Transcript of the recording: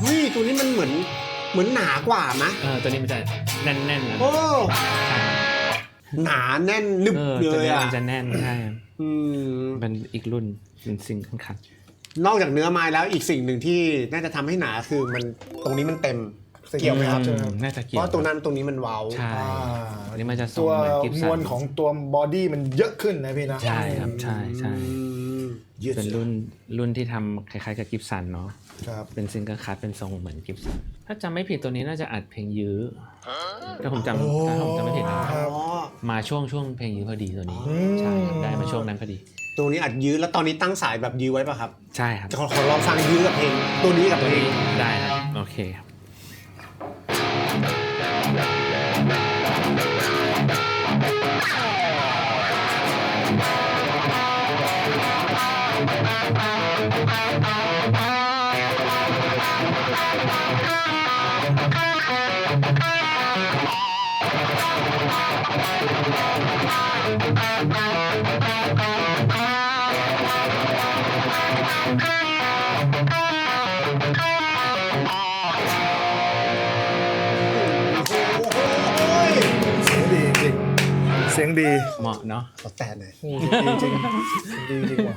เฮ้ยตัวนี้มันเหมือนเหมือนหนากว่านะเออตัวนี้มันจะแน่นๆนะโอ้หนาแน่นนึบเออเลตัวยนี้อะมันจะแน่นใช่อืมเป็นอีกรุ่นเป็นซิงคันคันนอกจากเนื้อไม้แล้วอีกสิ่งหนึ่งที่น่าจะทำให้หนาคือมันตรงนี้มันเต็มเกี่ยวไหมครับอืน่าจะเพเกี่ยวราะตัวนั้นตรงนี้มันเว้า ใช่อ่าอันนี้มันจะทรงตัวเหมือนกิฟมสัวลนของตัวบอดี้มันเยอะขึ้นนะพี่นะใช่ครับใช่ใช่อืม ยืดเป็นรุ่นรุ่นที่ทำคล้ายๆกับกิฟสันเนาะครับเป็นซิงเกิลคัทเป็นทรงเหมือนกิฟสันถ้าจำไม่ผิดตัวนี้น่าจะอัดเพลงยื้อถ้าผมจำโอ้ถ้าผมจำไม่ผิดนะครับอ๋อมาช่วงช่วงเพลงยื้อพอดีตัวนี้อืมใช่ครับได้มาช่วงนั้นพอดี ตัวนี้อัดยื้อแล้วตอนนี้ตั้งสายแบบยื้อไว้ป่ะครับใช่ครับจะขอขอลองฟังยื้อกับเพลงตัวนี้กับตัวเพลงนี้ได้ครับโอเคครับ เสียงดีจริงเสียงดี เหมาะเนาะขอแต่หน่อยโอ้เสียงดีจริงเสียงดีจริงว่ะ